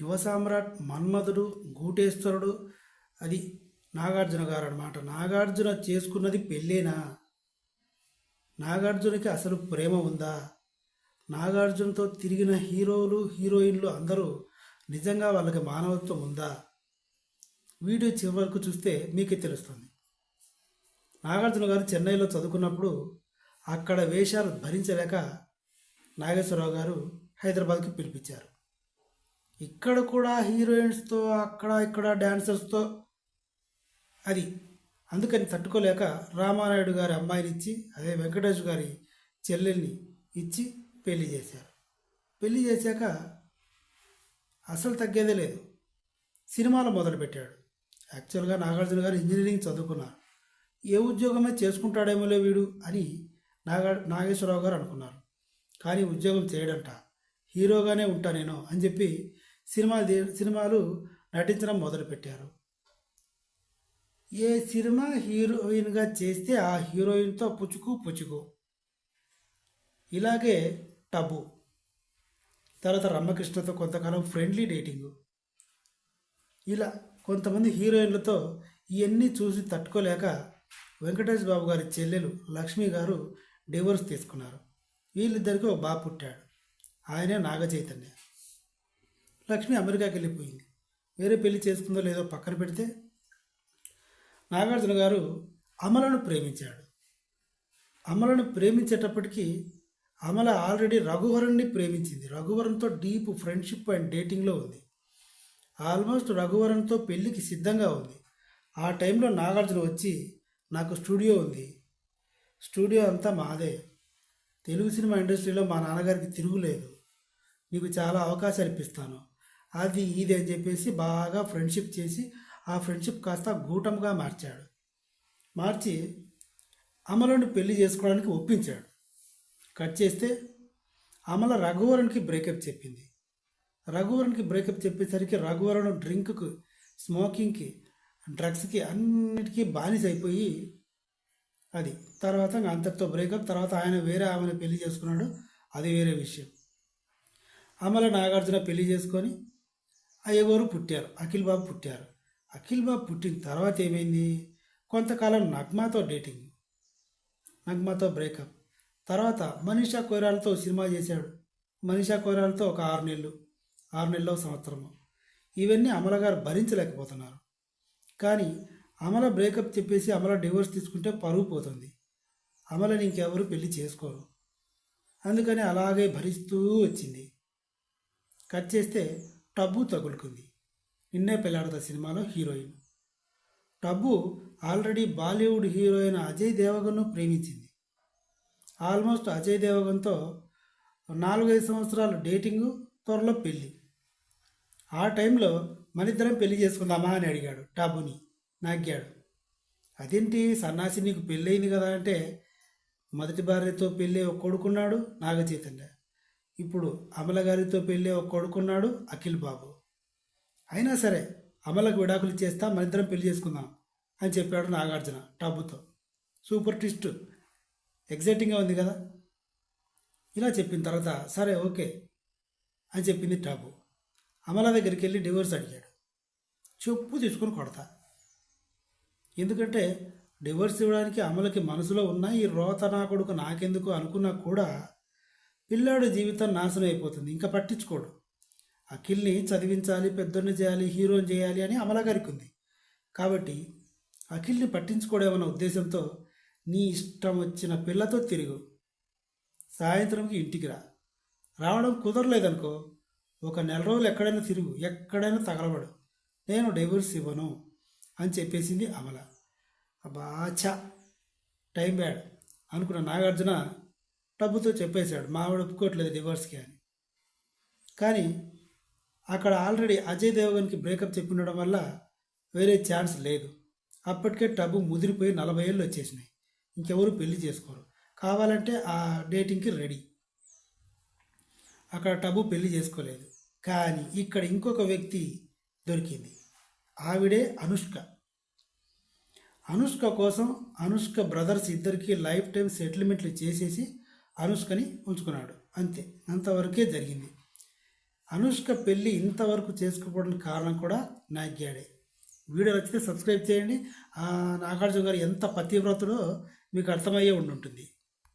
యువ సామ్రాట్ మన్మధుడు గూటేశ్వరుడు అది నాగార్జున గారు అనమాట నాగార్జున చేసుకున్నది పెళ్ళేనా? నాగార్జునకి అసలు ప్రేమ ఉందా? నాగార్జునతో తిరిగిన హీరోలు హీరోయిన్లు అందరూ నిజంగా వాళ్ళకి మానవత్వం ఉందా? వీడియో చివరకు చూస్తే మీకే తెలుస్తుంది. నాగార్జున గారు చెన్నైలో చదువుకున్నప్పుడు అక్కడ వేషాలు భరించలేక నాగేశ్వరరావు గారు హైదరాబాద్కి పిలిపించారు. ఇక్కడ కూడా హీరోయిన్స్తో అక్కడ ఇక్కడ డ్యాన్సర్స్తో అది. అందుకని తట్టుకోలేక రామానాయుడు గారి అమ్మాయిని ఇచ్చి అదే వెంకటేష్ గారి చెల్లెల్ని ఇచ్చి పెళ్ళి చేశారు. పెళ్ళి చేశాక అసలు తగ్గేదే లేదు. సినిమాలు మొదలుపెట్టాడు. యాక్చువల్గా నాగార్జున గారు ఇంజనీరింగ్ చదువుకున్నారు. ఏ ఉద్యోగమే చేసుకుంటాడేమోలే వీడు అని నాగా నాగేశ్వరరావు గారు అనుకున్నారు. కానీ ఉద్యోగం చేయడంట. హీరోగానే ఉంటా నేను అని చెప్పి సినిమాలు సినిమాలు నటించడం మొదలుపెట్టారు. ఏ సినిమా హీరోయిన్గా చేస్తే ఆ హీరోయిన్తో పుచ్చుకు పుచ్చుకు. ఇలాగే టబు. తర్వాత రమ్మకృష్ణతో కొంతకాలం ఫ్రెండ్లీ డేటింగ్. ఇలా కొంతమంది హీరోయిన్లతో ఇవన్నీ చూసి తట్టుకోలేక వెంకటేష్ బాబు గారి చెల్లెలు లక్ష్మి గారు డివోర్స్ తీసుకున్నారు. వీళ్ళిద్దరికీ ఒక బాబు పుట్టాడు. ఆయనే నాగ చైతన్య లక్ష్మి అమెరికాకి వెళ్ళిపోయింది. వేరే పెళ్ళి చేసుకుందో లేదో పక్కన పెడితే నాగార్జున గారు అమలను ప్రేమించాడు. అమలను ప్రేమించేటప్పటికీ అమల ఆల్రెడీ రఘువరణ్ని ప్రేమించింది. రఘువరణ్తో డీప్ ఫ్రెండ్షిప్ అండ్ డేటింగ్లో ఉంది. ఆల్మోస్ట్ రఘువరణ్తో పెళ్ళికి సిద్ధంగా ఉంది. ఆ టైంలో నాగార్జున వచ్చి నాకు స్టూడియో ఉంది. స్టూడియో అంతా మాదే. తెలుగు సినిమా ఇండస్ట్రీలో మా నాన్నగారికి తిరుగులేదు. నీకు చాలా అవకాశాలు ఇప్పిస్తాను. అది ఇది అని చెప్పేసి బాగా ఫ్రెండ్షిప్ చేసి ఆ ఫ్రెండ్షిప్ కాస్త గూటంగా మార్చాడు. మార్చి అమలను పెళ్ళి చేసుకోవడానికి ఒప్పించాడు. కట్ చేస్తే అమల రఘువరణ్కి బ్రేకప్ చెప్పింది. రఘువరణ్కి బ్రేకప్ చెప్పేసరికి రఘువరణ్ డ్రింక్కి స్మోకింగ్కి డ్రగ్స్కి అన్నిటికీ బానిస అయిపోయి అది తర్వాత అంతటితో బ్రేకప్ తర్వాత ఆయన వేరే ఆమెను పెళ్ళి చేసుకున్నాడు. అది వేరే విషయం. అమల నాగార్జున పెళ్ళి చేసుకొని అయ్యగోరు పుట్టారు అఖిల్ బాబు పుట్టారు. అఖిల్ బాబు పుట్టిన తర్వాత ఏమైంది? కొంతకాలం నగ్మాతో డేటింగ్ నగ్మాతో బ్రేకప్. తర్వాత మనీషా కొయిరాలతో సినిమా చేశాడు. మనీషా కొయిరాలతో ఒక ఆరు నెలలు ఆరు నెలలో సంవత్సరము. ఇవన్నీ అమల గారు భరించలేకపోతున్నారు. కానీ అమల బ్రేకప్ చెప్పేసి అమల డివోర్స్ తీసుకుంటే పరువు పోతుంది. అమలని ఇంకెవరు పెళ్ళి చేసుకోరు. అందుకని అలాగే భరిస్తూ వచ్చింది. కట్ చేస్తే టబ్బు తగులుకుంది. నిన్నే పెళ్ళాడుత సినిమాలో heroine. Tabu already Bollywood heroine Ajay దేవగన్ను ప్రేమించింది. ఆల్మోస్ట్ అజయ్ దేవగన్తో నాలుగైదు సంవత్సరాలు డేటింగ్ త్వరలో పెళ్ళి. ఆ టైంలో మనిద్దరం పెళ్ళి చేసుకుందామా అని అడిగాడు టబ్బుని నాగ్గాడు అదేంటి సన్నాసి నీకు పెళ్ళయింది కదా అంటే మొదటి భార్యతో పెళ్ళి ఒక కొడుకున్నాడు నాగచైతన్య. ఇప్పుడు అమల గారితో పెళ్ళి ఒక కొడుకున్నాడు అఖిల్ బాబు. అయినా సరే అమలకు విడాకులు చేస్తా మనిద్దరం పెళ్ళి చేసుకుందాం అని చెప్పాడు నాగార్జున టబ్బుతో. Super twist. ఎగ్జైటింగ్గా ఉంది కదా? ఇలా చెప్పిన తర్వాత సరే ఓకే అని చెప్పింది టాబు. అమల దగ్గరికి వెళ్ళి డివోర్స్ అడిగాడు. చెప్పు తీసుకొని కొడతా. ఎందుకంటే డివోర్స్ ఇవ్వడానికి అమలకి మనసులో ఉన్న ఈ రోత నా కొడుకు నాకెందుకు అనుకున్నా కూడా పిల్లాడు జీవితం నాశనం అయిపోతుంది. ఇంకా పట్టించుకోడు. అఖిల్ని చదివించాలి పెద్దోడిని చేయాలి హీరోని చేయాలి అని అమల గారికి ఉంది కాబట్టి అఖిల్ని పట్టించుకోవడం ఉద్దేశంతో నీ ఇష్టం వచ్చిన పిల్లతో తిరుగు. సాయంత్రంకి ఇంటికి రా. రావడం కుదరలేదనుకో ఒక నెల రోజులు ఎక్కడైనా తిరుగు. ఎక్కడైనా తగలబడు. నేను డైవర్స్ ఇవ్వను అని చెప్పేసింది అమల. అబాచా టైం బ్యాడ్ అనుకున్న నాగార్జున డబ్బుతో చెప్పేశాడు మావాడు ఒప్పుకోవట్లేదు డివోర్స్కి అని. కానీ అక్కడ ఆల్రెడీ అజయ్ దేవగన్కి బ్రేకప్ చెప్పిఉండడం వల్ల వేరే ఛాన్స్ లేదు. అప్పటికే టబ్బు ముదిరిపోయి నలభై ఏళ్ళు వచ్చేసినాయి. ఇంకెవరు పెళ్ళి చేసుకోరు. కావాలంటే ఆ డేటింగ్కి రెడీ. అక్కడ టబు పెళ్ళి చేసుకోలేదు. కానీ ఇక్కడ ఇంకొక వ్యక్తి దొరికింది. ఆవిడే అనుష్క. అనుష్క కోసం అనుష్క బ్రదర్స్ ఇద్దరికి లైఫ్ టైం సెటిల్మెంట్లు చేసేసి అనుష్కని ఉంచుకున్నాడు. అంతే అంతవరకే జరిగింది. అనుష్క పెళ్ళి ఇంతవరకు చేసుకోవడానికి కారణం కూడా నాగ్యాడే. వీడియో నచ్చితే సబ్స్క్రైబ్ చేయండి. నాగార్జున గారు ఎంత పతివ్రతుడో మీకు అర్థమయ్యే ఉండుంటుంది.